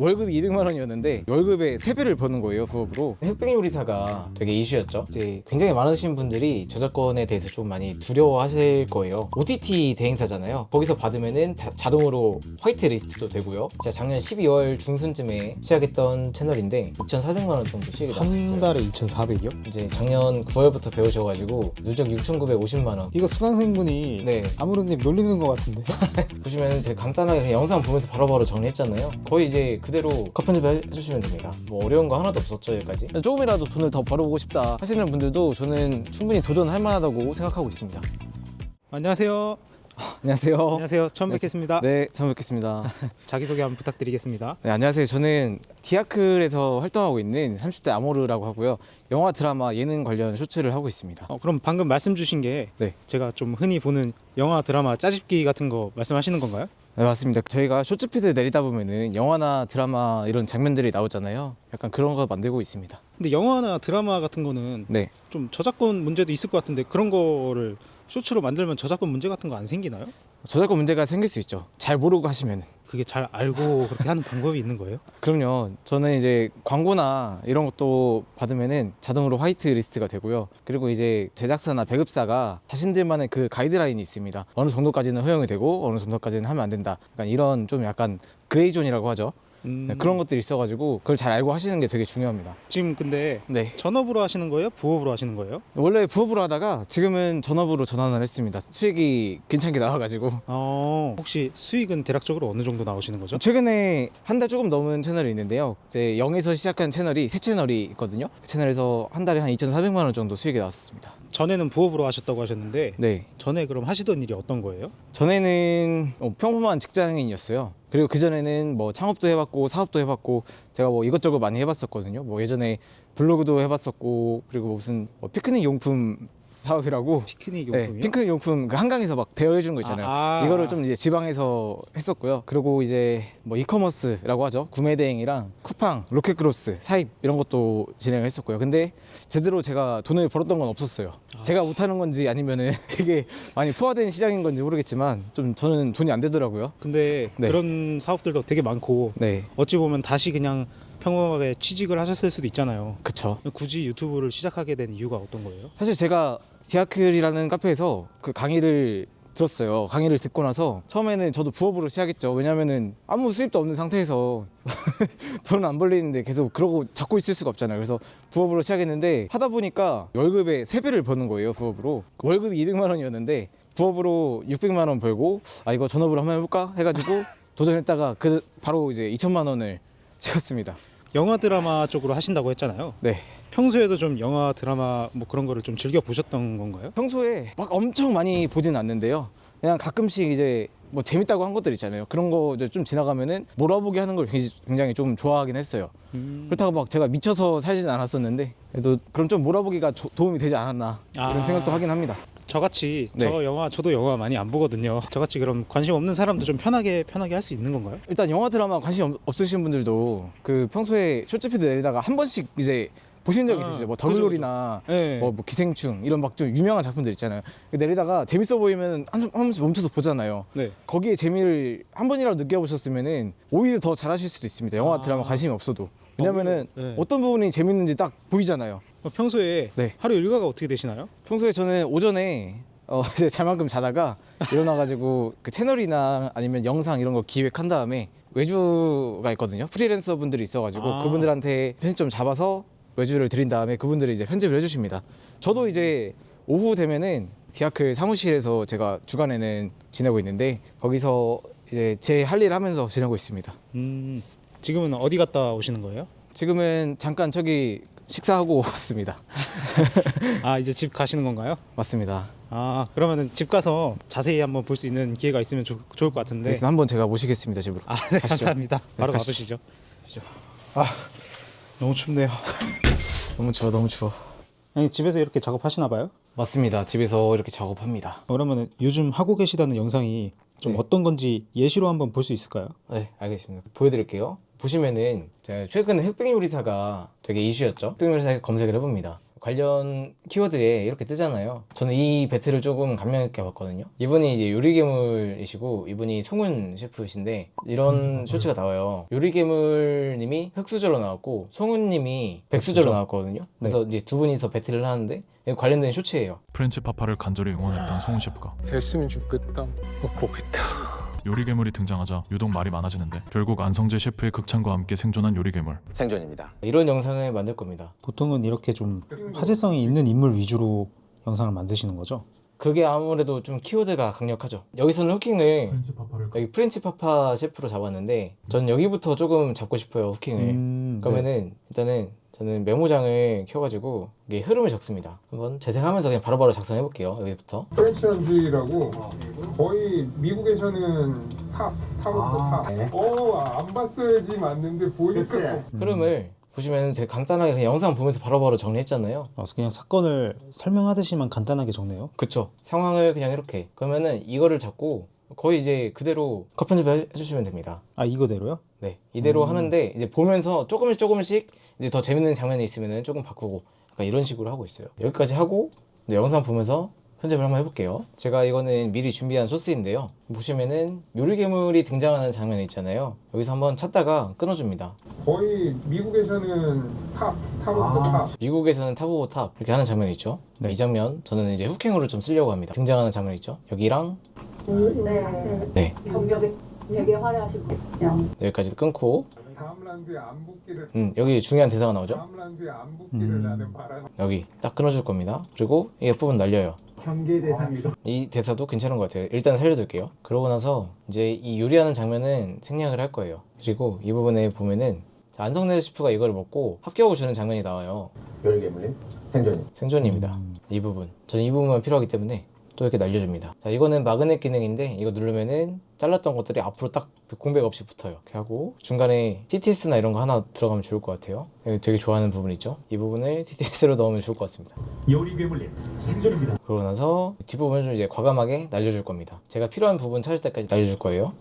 월급이 200만 원이었는데 월급의 3배를 버는 거예요 부업으로. 흑백 요리사가 되게 이슈였죠. 이제 굉장히 많으신 분들이 저작권에 대해서 좀 많이 두려워하실 거예요. OTT 대행사잖아요. 거기서 받으면은 다- 자동으로 화이트 리스트도 되고요. 제가 작년 12월 중순쯤에 시작했던 채널인데 2,400만 원 정도 수익이 났었어요. 한 달에 2,400이요? 이제 작년 9월부터 배우셔가지고 누적 6,950만 원. 이거 수강생분이 네. 아무로님 놀리는 것 같은데? 보시면 되게 간단하게 그냥 영상 보면서 바로 바로 정리했잖아요. 거의 이제 그 대로 컷 편집 해주시면 됩니다. 뭐 어려운 거 하나도 없었죠 여기까지. 조금이라도 돈을 더 벌어보고 싶다 하시는 분들도 저는 충분히 도전할 만하다고 생각하고 있습니다. 안녕하세요 안녕하세요. 안녕하세요 처음 뵙겠습니다 네, 처음 뵙겠습니다. 자기소개 한번 부탁드리겠습니다 네, 안녕하세요. 저는 디아클에서 활동하고 있는 30대 아모르라고 하고요. 영화, 드라마, 예능 관련 쇼츠를 하고 있습니다. 어, 그럼 방금 말씀 주신 게 네. 제가 좀 흔히 보는 영화 드라마 짜집기 같은 거 말씀하시는 건가요? 네, 맞습니다. 저희가 쇼츠피드 내리다 보면은 영화나 드라마 이런 장면들이 나오잖아요. 약간 그런 거 만들고 있습니다. 근데 영화나 드라마 같은 거는 네. 좀 저작권 문제도 있을 것 같은데 그런 거를 쇼츠로 만들면 저작권 문제 같은 거 안 생기나요? 저작권 문제가 생길 수 있죠. 잘 모르고 하시면. 그게 잘 알고 그렇게 하는 방법이 있는 거예요? 그럼요. 저는 이제 광고나 이런 것도 받으면은 자동으로 화이트 리스트가 되고요. 그리고 이제 제작사나 배급사가 자신들만의 그 가이드라인이 있습니다. 어느 정도까지는 허용이 되고 어느 정도까지는 하면 안 된다. 약간 이런 좀 약간 그레이존이라고 하죠. 음, 네, 그런 것들이 있어가지고 그걸 잘 알고 하시는 게 되게 중요합니다. 지금 근데 네. 전업으로 하시는 거예요? 부업으로 하시는 거예요? 원래 부업으로 하다가 지금은 전업으로 전환을 했습니다. 수익이 괜찮게 나와가지고 어, 혹시 수익은 대략적으로 어느 정도 나오시는 거죠? 최근에 한 달 조금 넘은 채널이 있는데요. 이제 0에서 시작한 채널이 새 채널이 있거든요. 그 채널에서 한 달에 한 2,400만 원 정도 수익이 나왔습니다. 전에는 부업으로 하셨다고 하셨는데 네. 전에 그럼 하시던 일이 어떤 거예요? 전에는 어, 평범한 직장인이었어요. 그리고 그 전에는 뭐 창업도 해봤고 사업도 해봤고 제가 뭐 이것저것 많이 해봤었거든요. 뭐 예전에 블로그도 해봤었고 그리고 무슨 뭐 피크닉 용품 사업이라고 피크닉 네, 용품이요? 핑크닉 용품 그 한강에서 막 대여해 주는 거 있잖아요. 아, 아. 이거를 좀 이제 지방에서 했었고요. 그리고 이제 뭐 이커머스라고 하죠. 구매 대행이랑 쿠팡, 로켓크로스, 사입 이런 것도 진행을 했었고요. 근데 제대로 제가 돈을 벌었던 건 없었어요. 아. 제가 못하는 건지 아니면은 이게 많이 포화된 시장인 건지 모르겠지만 좀 저는 돈이 안 되더라고요. 근데 네. 그런 사업들도 되게 많고 네, 어찌 보면 다시 그냥 평범하게 취직을 하셨을 수도 있잖아요. 그쵸. 굳이 유튜브를 시작하게 된 이유가 어떤 거예요? 사실 제가 디아클이라는 카페에서 그 강의를 들었어요. 강의를 듣고 나서 처음에는 저도 부업으로 시작했죠. 왜냐면은 아무 수입도 없는 상태에서 돈은 안 벌리는데 계속 그러고 잡고 있을 수가 없잖아요. 그래서 부업으로 시작했는데 하다 보니까 월급의 3배를 버는 거예요. 부업으로. 월급이 200만 원이었는데 부업으로 600만 원 벌고 아 이거 전업으로 한번 해볼까 해가지고 도전했다가 그 바로 이제 2천만 원을 찍었습니다. 영화 드라마 쪽으로 하신다고 했잖아요. 네. 평소에도 좀 영화 드라마 뭐 그런 거를 좀 즐겨 보셨던 건가요? 평소에 막 엄청 많이 보진 않는데요. 그냥 가끔씩 이제 뭐 재밌다고 한 것들 있잖아요. 그런 거 이제 좀 지나가면은 몰아보기 하는 걸 굉장히- 굉장히 좀 좋아하긴 했어요. 음. 그렇다고 막 제가 미쳐서 살진 않았었는데 그래도 그럼 좀 몰아보기가 조- 도움이 되지 않았나 이런 아. 생각도 하긴 합니다. 저같이 네. 저 영화 저도 영화 많이 안 보거든요. 저같이 그럼 관심 없는 사람도 좀 편하게 편하게 할 수 있는 건가요? 일단 영화 드라마 관심 없- 없으신 분들도 그 평소에 쇼츠피드 내리다가 한 번씩 이제 보신 적 아, 있으시죠? 뭐 더글로리나 네. 뭐, 뭐 기생충 이런 막 좀 유명한 작품들 있잖아요. 내리다가 재밌어 보이면 한, 한 번씩 멈춰서 보잖아요. 네. 거기에 재미를 한 번이라도 느껴보셨으면은 오히려 더 잘하실 수도 있습니다. 영화 아. 드라마 관심이 없어도. 왜냐면은 오히려, 네. 어떤 부분이 재밌는지 딱 보이잖아요. 어, 평소에 네. 하루 일과가 어떻게 되시나요? 평소에 저는 오전에 어 이제 잘만큼 자다가 일어나가지고 그 채널이나 아니면 영상 이런 거 기획한 다음에 외주가 있거든요. 프리랜서 분들이 있어가지고 아. 그분들한테 편집점 잡아서 외주를 드린 다음에 그분들이 이제 편집을 해주십니다. 저도 이제 오후 되면은 디아클 사무실에서 제가 주간에는 지내고 있는데 거기서 이제 제 할 일 하면서 지내고 있습니다. 음, 지금은 어디 갔다 오시는 거예요? 지금은 잠깐 저기 식사하고 왔습니다. 아 이제 집 가시는 건가요? 맞습니다. 아 그러면은 집 가서 자세히 한번 볼 수 있는 기회가 있으면 좋- 좋을 것 같은데. 그래서 한번 제가 모시겠습니다 집으로. 아 네, 가시죠. 감사합니다. 바로 가시죠. 가보시죠. 아 너무 춥네요. 너무 추워 너무 추워. 아니 집에서 이렇게 작업하시나 봐요? 맞습니다. 집에서 이렇게 작업합니다. 그러면 요즘 하고 계시다는 영상이 좀 네. 어떤 건지 예시로 한번 볼 수 있을까요? 네, 알겠습니다. 보여드릴게요. 보시면은 제가 최근에 흑백 요리사가 되게 이슈였죠. 흑백 요리사 검색을 해봅니다. 관련 키워드에 이렇게 뜨잖아요. 저는 이 배틀을 조금 감명 있게 봤거든요. 이분이 이제 요리괴물이시고 이분이 송은 셰프이신데 이런 쇼츠가 나와요. 요리괴물님이 흑수저로 나왔고 송은님이 백수저로 나왔거든요. 그래서 이제 두 분이서 배틀을 하는데 관련된 쇼츠예요. 프렌치 파파를 간절히 응원했던 송은 셰프가 됐으면 좋겠다. 못 보겠다. 요리 괴물이 등장하자 유독 말이 많아지는데 결국 안성재 셰프의 극찬과 함께 생존한 요리 괴물. 생존입니다. 이런 영상을 만들 겁니다. 보통은 이렇게 좀 화제성이 있는 인물 위주로 영상을 만드시는 거죠? 그게 아무래도 좀 키워드가 강력하죠. 여기서는 후킹을 파파를 여기 프렌치 파파 셰프로 잡았는데 전 여기부터 조금 잡고 싶어요 후킹을. 음, 네. 그러면은 일단은 저는 메모장을 켜가지고 이게 흐름을 적습니다. 한번 재생하면서 그냥 바로바로 작성해 볼게요. 여기부터. 프렌치 런지라고 거의 미국에서는 탑 탑 오브 탑. 어안 봤어야지 맞는데 보니까 음. 흐름을 보시면 되게 간단하게 그냥 영상 보면서 바로바로 정리했잖아요. 아, 그냥 사건을 설명하듯이만 간단하게 적네요. 그쵸. 상황을 그냥 이렇게. 그러면은 이거를 잡고 거의 이제 그대로 컷 편집을 해주시면 됩니다. 아 이거대로요? 네. 이대로 음. 하는데 이제 보면서 조금씩 조금씩 이제 더 재밌는 장면이 있으면은 조금 바꾸고 약간 이런 식으로 하고 있어요. 여기까지 하고 이제 영상 보면서 편집을 한번 해볼게요. 제가 이거는 미리 준비한 소스인데요. 보시면은 요리괴물이 등장하는 장면이 있잖아요. 여기서 한번 찾다가 끊어줍니다. 거의 미국에서는 탑 탑 오브 탑. 미국에서는 탑 오브 탑 이렇게 하는 장면이 있죠. 네. 이 장면 저는 이제 후킹으로 좀 쓰려고 합니다. 등장하는 장면 있죠. 여기랑 네. 네 경력이 되게 화려하시고 그냥 여기까지 끊고 다음 라운드에 안 붙기를 음, 여기 중요한 대사가 나오죠. 다음 라운드에 안 붙기를 음. 나는 바라는 여기 딱 끊어줄 겁니다. 그리고 이 부분 날려요. 경계. 이 대사도 괜찮은 것 같아요. 일단 살려둘게요. 그러고 나서 이제 이 요리하는 장면은 생략을 할 거예요. 그리고 이 부분에 보면은 자, 안성래 셰프가 이걸 먹고 합격을 주는 장면이 나와요. 요리괴물님 생존입니다. 생존입니다. 음. 이 부분. 저는 이 부분만 필요하기 때문에 또 이렇게 날려줍니다. 자, 이거는 마그넷 기능인데 이거 누르면은 잘랐던 것들이 앞으로 딱 그 공백 없이 붙어요. 이렇게 하고 중간에 TTS나 이런 거 하나 들어가면 좋을 것 같아요. 되게 좋아하는 부분 있죠? 이 부분을 TTS로 넣으면 좋을 것 같습니다. 요리 괴물님 생존입니다. 그러고 나서 뒷부분을 좀 이제 과감하게 날려줄 겁니다. 제가 필요한 부분 찾을 때까지 날려줄 거예요.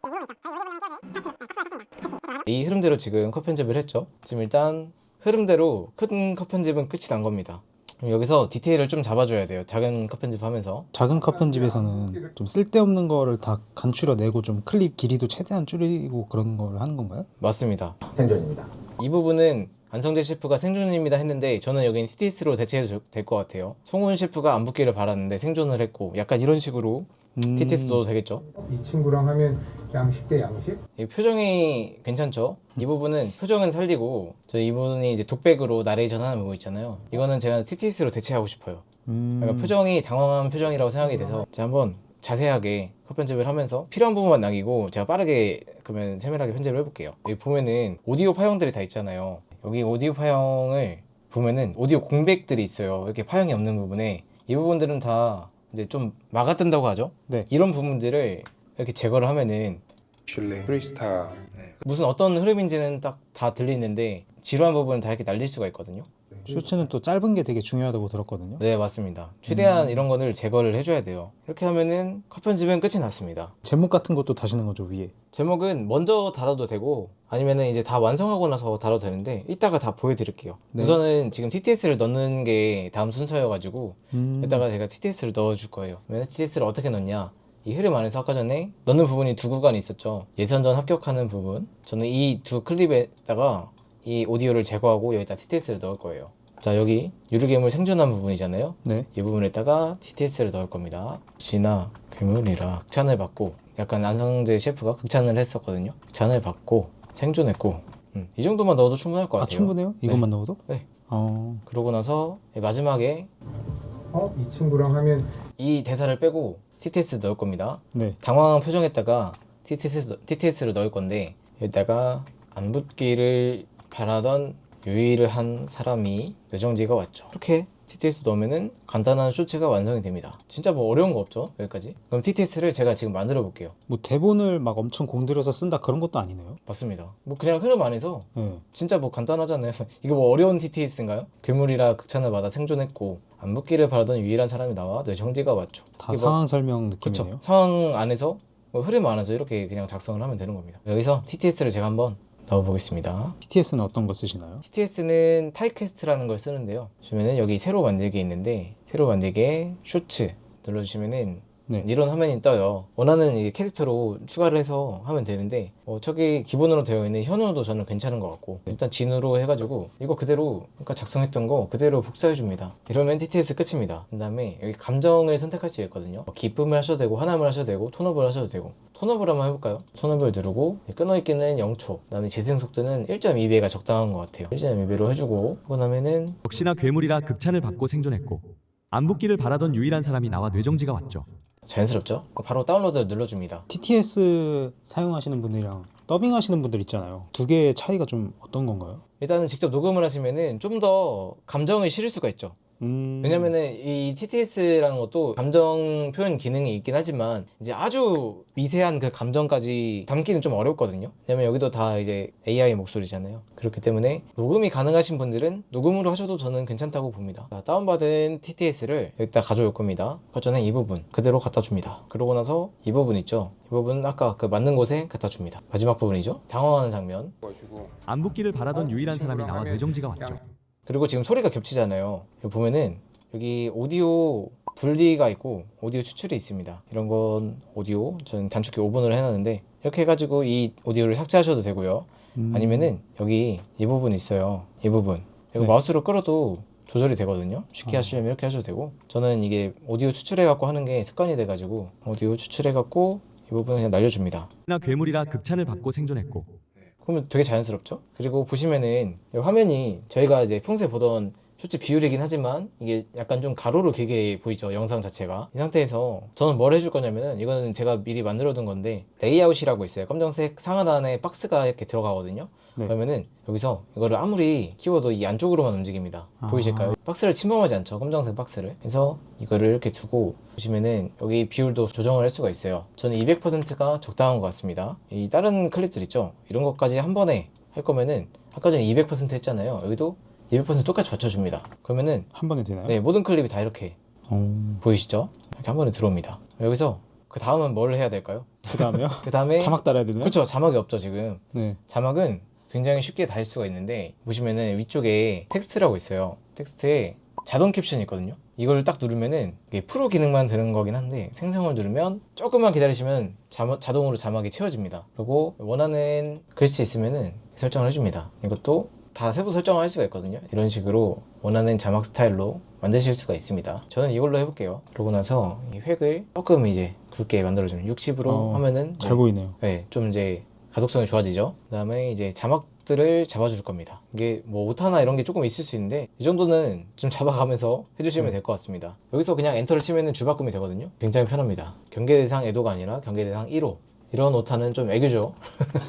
이 흐름대로 지금 컷 편집을 했죠. 지금 일단 흐름대로 큰 컷 편집은 끝이 난 겁니다. 여기서 디테일을 좀 잡아줘야 돼요. 작은 컷 편집하면서 작은 컷 편집에서는 좀 쓸데없는 거를 다 간추려내고 좀 클립 길이도 최대한 줄이고 그런 걸 하는 건가요? 맞습니다. 생존입니다. 이 부분은 안성재 셰프가 생존입니다 했는데 저는 여기는 TTS로 대체해도 될 것 같아요. 송훈 셰프가 안 붙기를 바랐는데 생존을 했고 약간 이런 식으로 음, TTS 넣어도 되겠죠? 이 친구랑 하면 양식 대 양식. 이 표정이 괜찮죠? 이 부분은 표정은 살리고 저 이분이 이제 독백으로 나레이션 하는 부분 있잖아요. 이거는 제가 TTS로 대체하고 싶어요. 음, 약간 표정이 당황한 표정이라고 생각이 돼서 제가 한번 자세하게 컷 편집을 하면서 필요한 부분만 남기고 제가 빠르게 그러면 세밀하게 편집을 해볼게요. 여기 보면은 오디오 파형들이 다 있잖아요. 여기 오디오 파형을 보면은 오디오 공백들이 있어요. 이렇게 파형이 없는 부분에 이 부분들은 다 이제 좀 막아뜬다고 하죠. 네. 이런 부분들을 이렇게 제거를 하면은 슐레 프리스타 무슨 어떤 흐름인지는 딱 다 들리는데 지루한 부분은 다 이렇게 날릴 수가 있거든요. 쇼츠는 또 짧은 게 되게 중요하다고 들었거든요. 네 맞습니다. 최대한 이런 거를 제거를 해줘야 돼요. 이렇게 하면은 컷 편집은 끝이 났습니다. 제목 같은 것도 다시는 거죠 위에. 제목은 먼저 달아도 되고 아니면은 이제 다 완성하고 나서 달아도 되는데 이따가 다 보여드릴게요. 네. 우선은 지금 TTS를 넣는 게 다음 순서여가지고 음, 이따가 제가 TTS를 넣어줄 거예요. 그러면 TTS를 어떻게 넣냐? 이 흐름 안에서 아까 전에 넣는 부분이 두 구간이 있었죠. 예선전 합격하는 부분. 저는 이 두 클립에다가 이 오디오를 제거하고 여기다 TTS를 넣을 거예요. 자 여기 유리괴물 생존한 부분이잖아요. 네. 이 부분에다가 TTS를 넣을 겁니다. 진화 괴물이라 극찬을 받고 약간 안성재 셰프가 극찬을 했었거든요. 극찬을 받고 생존했고 음, 이 정도만 넣어도 충분할 것아 같아요. 충분해요? 이것만 넣어도? 네. 어, 그러고 나서 마지막에 어 이 친구랑 하면 이 대사를 빼고 TTS 넣을 겁니다. 네. 당황한 표정에다가 TTS, TTS를 넣을 건데 여기다가 안 붙기를 바라던 유의를 한 사람이 뇌정지가 왔죠. 이렇게 TTS 넣으면은 간단한 쇼츠가 완성이 됩니다. 진짜 뭐 어려운 거 없죠? 여기까지. 그럼 TTS를 제가 지금 만들어 볼게요. 뭐 대본을 막 엄청 공들여서 쓴다 그런 것도 아니네요. 맞습니다. 뭐 그냥 흐름 안에서 네. 진짜 뭐 간단하잖아요. 이거 뭐 어려운 TTS인가요? 괴물이라 극찬을 받아 생존했고 안 붙기를 바라던 유일한 사람이 나와 뇌정지가 왔죠. 다 이게 뭐- 상황 설명. 느낌이네요. 상황 안에서 뭐 흐름 안에서 이렇게 그냥 작성을 하면 되는 겁니다. 여기서 TTS를 제가 한번 넣어보겠습니다. TTS는 어떤 거 쓰시나요? TTS는 타이캐스트라는 걸 쓰는데요. 보시면은 여기 새로 만들기 있는데 새로 만들기에 쇼츠 눌러주시면은 네. 이런 화면이 떠요. 원하는 이 캐릭터로 추가를 해서 하면 되는데 어, 저기 기본으로 되어 있는 현우도 저는 괜찮은 것 같고 일단 진으로 해가지고 이거 그대로 아까 작성했던 거 그대로 복사해 줍니다. 이러면 TTS 끝입니다. 그 다음에 여기 감정을 선택할 수 있거든요. 뭐 기쁨을 하셔도 되고 화남을 하셔도 되고 톤업을 하셔도 되고 톤업을 한번 해볼까요? 톤업을 누르고 끊어있기는 0초 그 다음에 재생 속도는 1.2배가 적당한 것 같아요. 1.2배로 해주고 하고 나면은 역시나 괴물이라 극찬을 받고 생존했고 안 붙기를 바라던 유일한 사람이 나와 뇌정지가 왔죠. 자연스럽죠? 바로 다운로드를 눌러줍니다. TTS 사용하시는 분들이랑 더빙 하시는 분들 있잖아요. 두 개의 차이가 좀 어떤 건가요? 일단은 직접 녹음을 하시면은 좀 더 감정을 실을 수가 있죠. 음... 왜냐면은 이 TTS라는 것도 감정 표현 기능이 있긴 하지만 이제 아주 미세한 그 감정까지 담기는 좀 어렵거든요. 왜냐면 여기도 다 이제 AI 목소리잖아요. 그렇기 때문에 녹음이 가능하신 분들은 녹음으로 하셔도 저는 괜찮다고 봅니다. 자, 다운받은 TTS를 여기다 가져올 겁니다. 아까 전에 이 부분 그대로 갖다 줍니다. 그러고 나서 이 부분 있죠. 이 부분 아까 그 맞는 곳에 갖다 줍니다. 마지막 부분이죠. 당황하는 장면. 안 붙기를 바라던 유일한 사람이 나와 뇌정지가 왔죠. 그리고 지금 소리가 겹치잖아요. 여기 보면은 여기 오디오 분리가 있고 오디오 추출이 있습니다. 이런 건 오디오 저는 단축키 5분으로 해놨는데 이렇게 해가지고 이 오디오를 삭제하셔도 되고요. 음... 아니면은 여기 이 부분 있어요. 이 부분 이거 네. 마우스로 끌어도 조절이 되거든요. 쉽게 아. 하시려면 이렇게 하셔도 되고 저는 이게 오디오 추출해 갖고 하는 게 습관이 돼가지고 오디오 추출해 갖고 이 부분 그냥 날려줍니다. 나 괴물이라 극찬을 받고 생존했고 그러면 되게 자연스럽죠? 그리고 보시면은 이 화면이 저희가 이제 평소에 보던 쇼츠 비율이긴 하지만 이게 약간 좀 가로로 길게 보이죠 영상 자체가. 이 상태에서 저는 뭘 해줄 거냐면은 이거는 제가 미리 만들어 둔 건데 레이아웃이라고 있어요. 검정색 상하단에 박스가 이렇게 들어가거든요. 네. 그러면은 여기서 이거를 아무리 키워도 이 안쪽으로만 움직입니다. 아. 보이실까요? 박스를 침범하지 않죠 검정색 박스를. 그래서 이거를 이렇게 두고 보시면은 여기 비율도 조정을 할 수가 있어요. 저는 200%가 적당한 것 같습니다. 이 다른 클립들 있죠? 이런 것까지 한 번에 할 거면은 아까 전에 200% 했잖아요. 여기도 200% 똑같이 맞춰줍니다 그러면은 한 번에 되나요? 네 모든 클립이 다 이렇게 어... 보이시죠? 이렇게 한 번에 들어옵니다 여기서 그 다음은 뭘 해야 될까요? 그 다음에요? 그 다음에 자막 달아야 되나요? 그렇죠 자막이 없죠 지금 네. 자막은 굉장히 쉽게 달 수가 있는데 보시면은 위쪽에 텍스트라고 있어요. 텍스트에 자동 캡션이 있거든요. 이걸 딱 누르면은 이게 프로 기능만 되는 거긴 한데 생성을 누르면 조금만 기다리시면 자마, 자동으로 자막이 채워집니다. 그리고 원하는 글씨 있으면은 설정을 해줍니다. 이것도 다 세부 설정을 할 수가 있거든요. 이런 식으로 원하는 자막 스타일로 만드실 수가 있습니다. 저는 이걸로 해볼게요. 그러고 나서 이 획을 조금 이제 굵게 만들어주면 60으로 어, 하면은 잘 네. 보이네요. 네, 좀 이제 가독성이 좋아지죠. 그 다음에 이제 자막들을 잡아줄 겁니다. 이게 뭐 오타나 이런 게 조금 있을 수 있는데 이 정도는 좀 잡아가면서 해주시면 네. 될것 같습니다. 여기서 그냥 엔터를 치면은 줄바꿈이 되거든요. 굉장히 편합니다. 경계 대상 애도가 아니라 경계 대상 1호. 이런 오타는 좀 애교죠.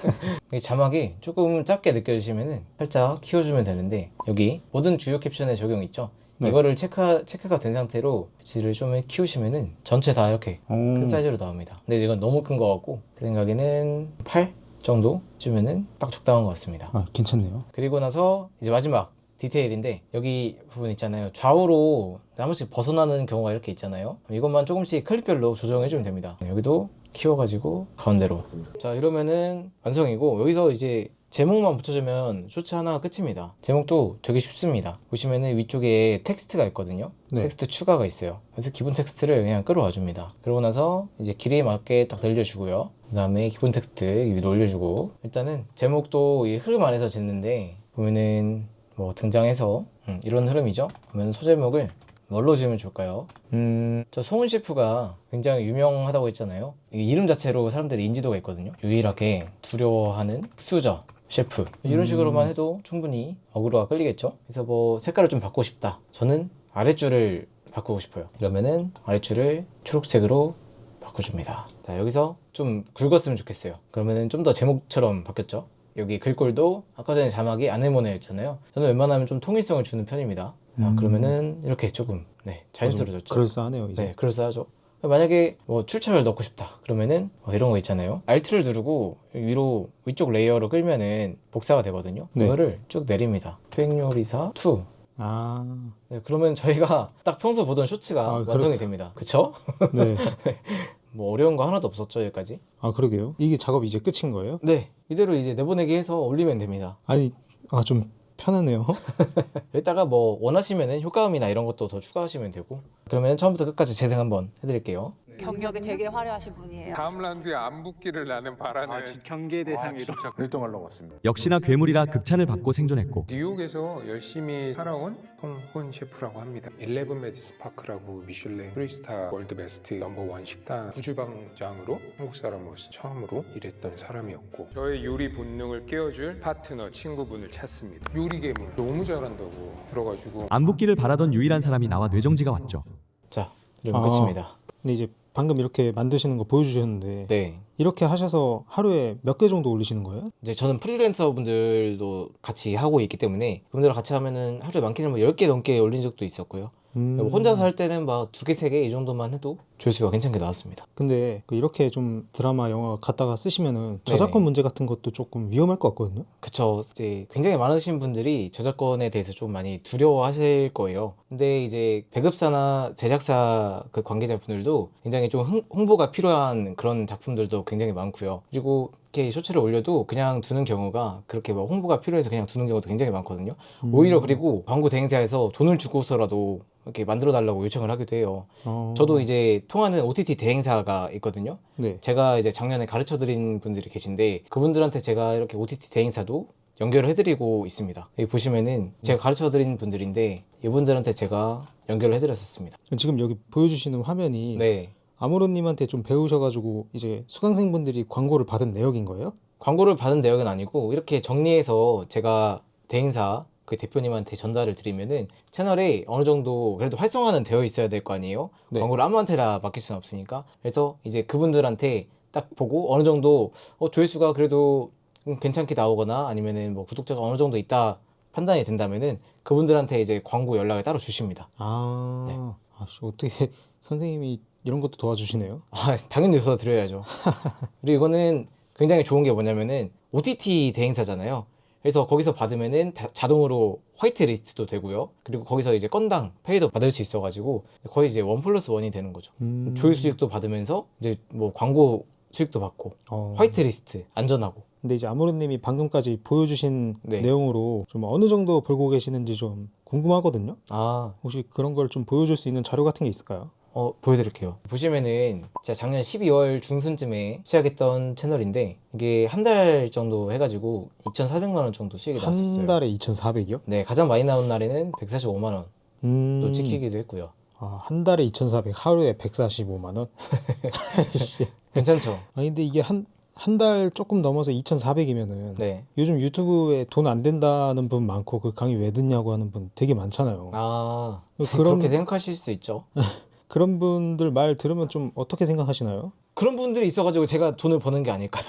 이 자막이 조금 작게 느껴지시면은 살짝 키워주면 되는데 여기 모든 주요 캡션에 적용 있죠. 네. 이거를 체크 체크가 된 상태로 질을 좀 키우시면은 전체 다 이렇게 오... 큰 사이즈로 나옵니다. 근데 이건 너무 큰거 같고 제 생각에는 8 정도 주면은 딱 적당한 것 같습니다. 아 괜찮네요. 그리고 나서 이제 마지막 디테일인데 여기 부분 있잖아요. 좌우로 한 번씩 벗어나는 경우가 이렇게 있잖아요. 이것만 조금씩 클립별로 조정해 주면 됩니다. 여기도 키워가지고 가운데로. 자 이러면은 완성이고 여기서 이제 제목만 붙여주면 쇼츠 하나가 끝입니다. 제목도 되게 쉽습니다. 보시면은 위쪽에 텍스트가 있거든요. 네. 텍스트 추가가 있어요. 그래서 기본 텍스트를 그냥 끌어와 줍니다. 그러고 나서 이제 길이에 맞게 딱 늘려주고요. 그 다음에 기본 텍스트 위로 올려주고 일단은 제목도 이 흐름 안에서 짓는데 보면은 뭐 등장해서 음, 이런 흐름이죠. 그러면 소제목을 뭘로 지으면 좋을까요? 음, 저 송은 셰프가 굉장히 유명하다고 했잖아요. 이 이름 자체로 사람들이 인지도가 있거든요. 유일하게 두려워하는 수저 셰프 이런 음. 식으로만 해도 충분히 어그로가 끌리겠죠. 그래서 뭐 색깔을 좀 바꾸고 싶다. 저는 아랫줄을 바꾸고 싶어요. 이러면은 아랫줄을 초록색으로 바꿔줍니다. 자 여기서 좀 굵었으면 좋겠어요. 그러면은 좀 더 제목처럼 바뀌었죠. 여기 글꼴도 아까 전에 자막이 아네모네였잖아요. 저는 웬만하면 좀 통일성을 주는 편입니다. 자, 음. 그러면은 이렇게 조금 네 자연스러워졌죠. 그럴싸하네요 이제. 네, 그럴싸하죠. 만약에 뭐 출처를 넣고 싶다 그러면은 뭐 이런 거 있잖아요. Alt를 누르고 위로 위쪽 레이어로 끌면은 복사가 되거든요. 네. 이거를 쭉 내립니다. 수행요리사 2. 아 네, 그러면 저희가 딱 평소 보던 쇼츠가 아, 완성이 됩니다. 그쵸? 네. 뭐 어려운 거 하나도 없었죠 여기까지. 아 그러게요. 이게 작업이 이제 끝인 거예요? 네 이대로 이제 내보내기 해서 올리면 됩니다. 아니 아좀 편하네요. 여기다가 뭐 원하시면은 효과음이나 이런 것도 더 추가하시면 되고 그러면 처음부터 끝까지 재생 한번 해드릴게요. 경력이 되게 화려하신 분이에요. 다음 라운드에 안 붙기를 나는 바라는 아, 경계 대상으로. 1등을 넘었습니다. 역시나 괴물이라 극찬을 받고 생존했고 뉴욕에서 열심히 살아온 홍훈 셰프라고 합니다. 11 메디슨 파크라고 미슐랭 프리스타 월드 베스트 넘버원 식당 부주방장으로 한국 사람으로서 처음으로 일했던 사람이었고 저의 요리 본능을 깨워줄 파트너 친구분을 찾습니다. 요리 괴물 너무 잘한다고 들어가지고 안 붙기를 바라던 유일한 사람이 나와 뇌정지가 왔죠. 자 그러면 아. 끝입니다. 근데 이제 방금 이렇게 만드시는 거 보여주셨는데 네. 이렇게 하셔서 하루에 몇 개 정도 올리시는 거예요? 이제 저는 프리랜서 분들도 같이 하고 있기 때문에 그분들랑 같이 하면은 하루에 많게는 뭐 10개 넘게 올린 적도 있었고요. 음, 뭐 혼자서 할 때는 막 두 개, 세 개 이 정도만 해도 조회수가 괜찮게 나왔습니다. 근데 그 이렇게 좀 드라마 영화 갖다가 쓰시면은 저작권 네네. 문제 같은 것도 조금 위험할 것 같거든요. 그쵸. 이제 굉장히 많으신 분들이 저작권에 대해서 좀 많이 두려워하실 거예요. 근데 이제 배급사나 제작사 그 관계자분들도 굉장히 좀 홍- 홍보가 필요한 그런 작품들도 굉장히 많고요. 그리고 이렇게 쇼츠를 올려도 그냥 두는 경우가 그렇게 막 홍보가 필요해서 그냥 두는 경우도 굉장히 많거든요. 음. 오히려 그리고 광고 대행사에서 돈을 주고서라도 이렇게 만들어 달라고 요청을 하기도 해요. 어, 저도 이제 통하는 OTT 대행사가 있거든요. 네. 제가 이제 작년에 가르쳐 드린 분들이 계신데 그분들한테 제가 이렇게 OTT 대행사도 연결을 해드리고 있습니다. 여기 보시면은 제가 가르쳐 드린 분들인데 이분들한테 제가 연결을 해드렸었습니다. 지금 여기 보여주시는 화면이 네. 아모로님한테 좀 배우셔가지고 이제 수강생분들이 광고를 받은 내역인 거예요? 광고를 받은 내역은 아니고 이렇게 정리해서 제가 대행사 그 대표님한테 전달을 드리면은 채널에 어느 정도 그래도 활성화는 되어 있어야 될 거 아니에요. 네. 광고를 아무한테나 맡길 수는 없으니까. 그래서 이제 그분들한테 딱 보고 어느 정도 어, 조회수가 그래도 음, 괜찮게 나오거나 아니면은 뭐 구독자가 어느 정도 있다 판단이 된다면은 그분들한테 이제 광고 연락을 따로 주십니다. 아, 네. 아씨 어떻게 선생님이 이런 것도 도와주시네요? 아, 당연히 줘서 드려야죠. 그리고 이거는 굉장히 좋은 게 뭐냐면은 OTT 대행사잖아요. 그래서 거기서 받으면은 다- 자동으로 화이트 리스트도 되고요. 그리고 거기서 이제 건당 페이도 받을 수 있어가지고 거의 이제 원 플러스 원이 되는 거죠. 음, 조회 수익도 받으면서 이제 뭐 광고 수익도 받고 어. 화이트 리스트 안전하고 근데 이제 아모로님이 방금까지 보여주신 네. 내용으로 좀 어느 정도 벌고 계시는지 좀 궁금하거든요. 아 혹시 그런 걸 좀 보여줄 수 있는 자료 같은 게 있을까요? 어, 보여드릴게요. 보시면은 제가 작년 12월 중순쯤에 시작했던 채널인데 이게 한 달 정도 해가지고 2,400만 원 정도 수익이 나왔었어요. 한 달에 2,400이요? 네, 가장 많이 나온 날에는 145만 원도 음, 찍히기도 했고요. 아, 한 달에 2,400, 하루에 145만 원. 씨. 괜찮죠? 아니 근데 이게 한 한 달 조금 넘어서 2,400이면은 네. 요즘 유튜브에 돈 안 된다는 분 많고 그 강의 왜 듣냐고 하는 분 되게 많잖아요. 아, 그런- 그렇게 생각하실 수 있죠. 그런 분들 말 들으면 좀 어떻게 생각하시나요? 그런 분들이 있어가지고 제가 돈을 버는 게 아닐까요?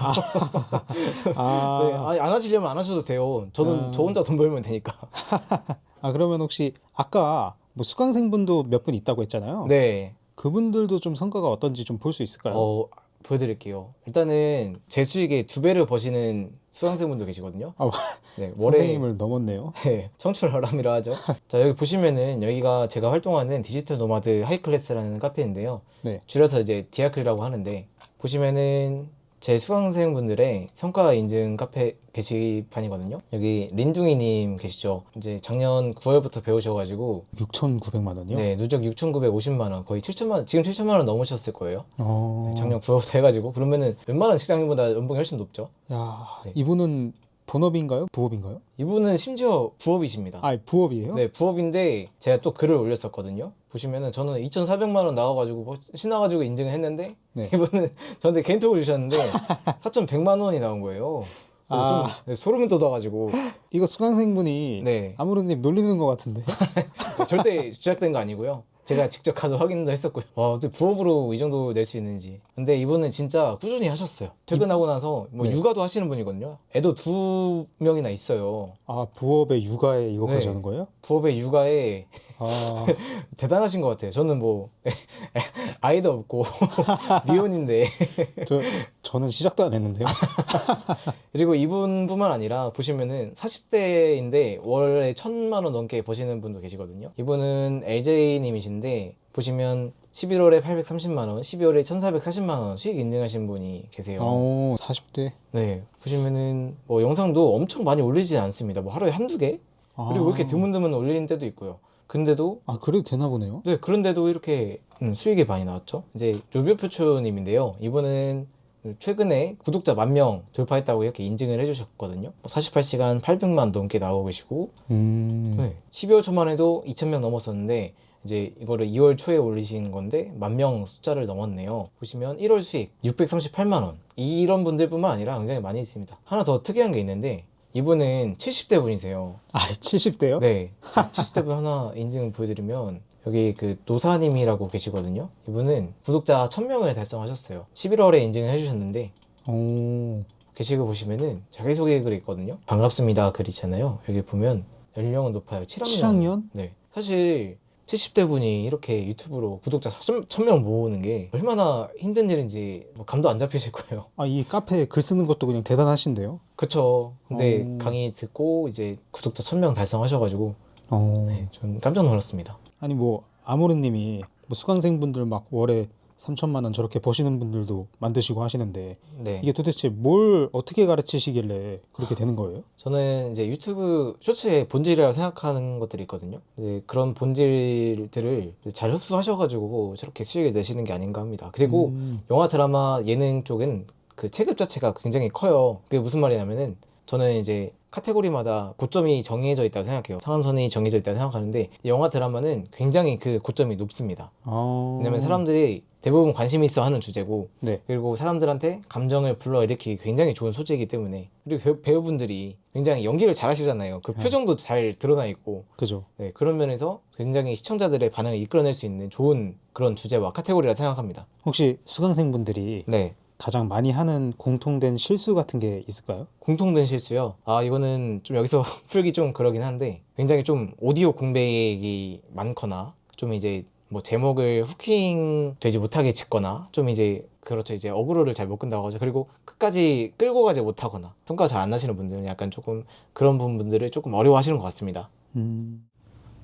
아, 네, 아니, 안 하시려면 안 하셔도 돼요. 저는 아. 저 혼자 돈 벌면 되니까. 아 그러면 혹시 아까 뭐 수강생분도 몇 분 있다고 했잖아요. 네. 그분들도 좀 성과가 어떤지 좀 볼 수 있을까요? 어, 보여드릴게요. 일단은 제 수익의 두 배를 버시는 수강생분도 계시거든요. 아, 네, 월에 선생님을 넘었네요. 네, 청출어람이라 하죠. 자 여기 보시면은 여기가 제가 활동하는 디지털 노마드 하이클래스라는 카페인데요. 네. 줄여서 이제 디아클이라고 하는데 보시면은 제 수강생분들의 성과 인증 카페 게시판이거든요. 여기 린둥이님 계시죠. 이제 작년 9월부터 배우셔가지고 6,900만 원이요? 네 누적 6,950만 원, 거의 7천만 원, 지금 7천만 원 넘으셨을 거예요. 어... 작년 9월부터 해가지고 그러면은 웬만한 직장인보다 연봉이 훨씬 높죠. 야, 네. 이분은 본업인가요? 부업인가요? 이분은 심지어 부업이십니다. 아, 부업이에요? 네, 부업인데 제가 또 글을 올렸었거든요. 보시면은 저는 2,400만 원 나와가지고 뭐 신나가지고 인증을 했는데 네. 이분은 저한테 개인톡을 주셨는데 4,100만 원이 나온 거예요. 그래서 아. 좀 네, 소름이 돋아가지고 이거 수강생분이 네 아무로님 놀리는 것 같은데. 절대 주작된 거 아니고요. 제가 직접 가서 확인도 했었고요. 와, 어떻게 부업으로 이 정도 낼 수 있는지. 근데 이분은 진짜 꾸준히 하셨어요. 퇴근하고 나서 뭐 네. 육아도 하시는 분이거든요. 애도 두 명이나 있어요. 아, 부업에 육아에 이거까지 네. 하는 거예요? 부업에 육아에 아, 대단하신 것 같아요. 저는 뭐 아이도 없고 미혼인데 저 저는 시작도 안 했는데요. 그리고 이분뿐만 아니라 보시면은 40대인데 월에 천만 원 넘게 버시는 분도 계시거든요. 이분은 LJ님이신데 보시면 11월에 830만 원, 12월에 1,440만 원 수익 인증하신 분이 계세요. 어, 40대. 네, 보시면은 뭐 영상도 엄청 많이 올리지 않습니다. 뭐 하루에 한두 개? 그리고 이렇게 드문드문 올리는 때도 있고요. 근데도 아, 그래도 되나 보네요. 네, 그런데도 이렇게 음, 수익이 많이 나왔죠. 이제 루비오 표초님인데요. 이분은 최근에 구독자 만 명 돌파했다고 이렇게 인증을 해주셨거든요. 48시간 800만 넘게 나오고 계시고, 음. 네, 12월 초만 해도 2,000명 넘었었는데, 이제 이거를 2월 초에 올리신 건데 만 명 숫자를 넘었네요. 보시면 1월 수익 638만 원. 이런 분들뿐만 아니라 굉장히 많이 있습니다. 하나 더 특이한 게 있는데 이분은 70대 분이세요. 아, 70대요? 네. 70대 분 하나 인증을 보여드리면 여기 그 노사님이라고 계시거든요. 이분은 구독자 1000명을 달성하셨어요. 11월에 인증을 해주셨는데 오. 게시글 보시면은 자기소개 글이 있거든요. 반갑습니다 글 있잖아요. 여기 보면 연령은 높아요. 7학년. 7학년? 네. 사실 70대 분이 이렇게 유튜브로 구독자 1000명 모으는 게 얼마나 힘든 일인지 뭐 감도 안 잡히실 거예요. 아, 이 카페에 글 쓰는 것도 그냥 대단하신데요? 그쵸. 근데 오. 강의 듣고 이제 구독자 1000명 달성하셔가지고 어. 네, 전 깜짝 놀랐습니다. 아니 뭐 아모르님이 뭐 수강생분들 막 월에 3천만 원 저렇게 버시는 분들도 만드시고 하시는데 네. 이게 도대체 뭘 어떻게 가르치시길래 그렇게 되는 거예요? 저는 이제 유튜브 쇼츠의 본질이라고 생각하는 것들이 있거든요. 이제 그런 본질들을 잘 흡수하셔가지고 저렇게 수익을 내시는 게 아닌가 합니다. 그리고 음. 영화, 드라마, 예능 쪽은 그 체급 자체가 굉장히 커요. 그게 무슨 말이냐면은 저는 이제 카테고리마다 고점이 정해져 있다고 생각해요. 상한선이 정해져 있다고 생각하는데 영화, 드라마는 굉장히 그 고점이 높습니다. 아. 왜냐면 사람들이 대부분 관심 있어 하는 주제고 네. 그리고 사람들한테 감정을 불러일으키기 굉장히 좋은 소재이기 때문에 그리고 배우, 배우분들이 굉장히 연기를 잘하시잖아요. 그 네. 표정도 잘 드러나 있고 그죠. 네, 그런 면에서 굉장히 시청자들의 반응을 이끌어낼 수 있는 좋은 그런 주제와 카테고리라 생각합니다. 혹시 수강생분들이 네. 가장 많이 하는 공통된 실수 같은 게 있을까요? 공통된 실수요. 아 이거는 좀 여기서 풀기 좀 그러긴 한데 굉장히 좀 오디오 공백이 많거나 좀 이제 뭐 제목을 후킹 되지 못하게 짓거나 좀 이제 그렇죠 이제 어그로를 잘 못 끈다고 하죠. 그리고 끝까지 끌고 가지 못하거나 성과가 잘안 나시는 분들은 약간 조금 그런 부분들을 조금 어려워하시는 것 같습니다. 음.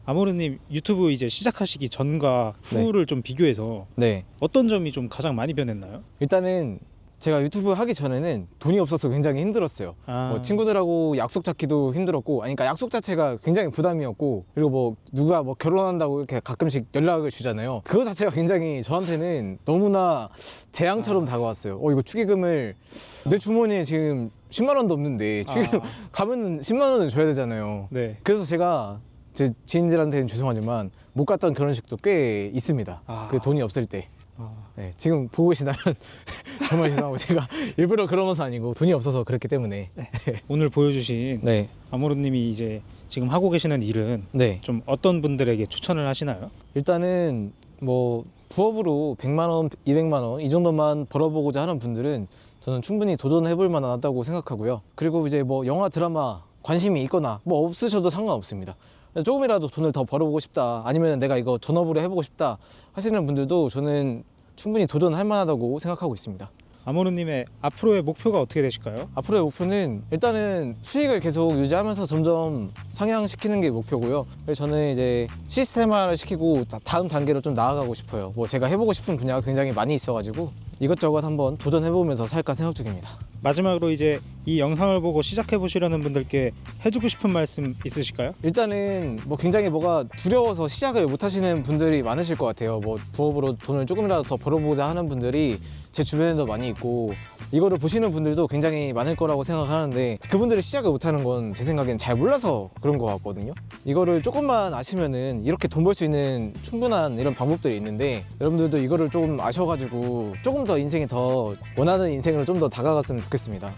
아모르님 유튜브 이제 시작하시기 전과 후를 좀 비교해서 네. 어떤 점이 좀 가장 많이 변했나요? 일단은 제가 유튜브 하기 전에는 돈이 없어서 굉장히 힘들었어요. 아. 뭐 친구들하고 약속 잡기도 힘들었고, 아니, 그러니까 약속 자체가 굉장히 부담이었고, 그리고 뭐 누가 뭐 결혼한다고 이렇게 가끔씩 연락을 주잖아요. 그거 자체가 굉장히 저한테는 너무나 재앙처럼 다가왔어요. 어, 이거 축의금을 내 주머니에 지금 10만 원도 없는데 축의금 가면은 10만 원을 줘야 되잖아요. 네. 그래서 제가 제 지인들한테는 죄송하지만 못 갔던 결혼식도 꽤 있습니다. 아. 그 돈이 없을 때. 아. 네, 지금 보고 계시다면 정말 죄송하고 제가 일부러 그런 것은 아니고 돈이 없어서 그렇기 때문에 오늘 보여주신 네, 아모르님이 이제 지금 하고 계시는 일은 네 좀 어떤 분들에게 추천을 하시나요? 일단은 뭐 부업으로 100만 원, 200만 원 이 정도만 벌어보고자 하는 분들은 저는 충분히 도전해볼 만하다고 생각하고요. 그리고 이제 뭐 영화, 드라마 관심이 있거나 뭐 없으셔도 상관없습니다. 조금이라도 돈을 더 벌어보고 싶다 아니면 내가 이거 전업으로 해보고 싶다 하시는 분들도 저는 충분히 도전할 만하다고 생각하고 있습니다. 아모르님의 앞으로의 목표가 어떻게 되실까요? 앞으로의 목표는 일단은 수익을 계속 유지하면서 점점 상향시키는 게 목표고요. 그래서 저는 이제 시스템화를 시키고 다- 다음 단계로 좀 나아가고 싶어요. 뭐 제가 해보고 싶은 분야가 굉장히 많이 있어가지고 이것저것 한번 도전해보면서 살까 생각 중입니다. 마지막으로 이제 이 영상을 보고 시작해 보시려는 분들께 해주고 싶은 말씀 있으실까요? 일단은 뭐 굉장히 뭐가 두려워서 시작을 못 하시는 분들이 많으실 것 같아요. 뭐 부업으로 돈을 조금이라도 더 벌어보자 하는 분들이 제 주변에도 많이 있고 이거를 보시는 분들도 굉장히 많을 거라고 생각하는데 그분들이 시작을 못 하는 건 제 생각엔 잘 몰라서 그런 것 같거든요. 이거를 조금만 아시면은 이렇게 돈 벌 수 있는 충분한 이런 방법들이 있는데 여러분들도 이거를 조금 아셔가지고 조금 더 인생이 더 원하는 인생으로 좀 더 다가갔으면 좋겠습니다.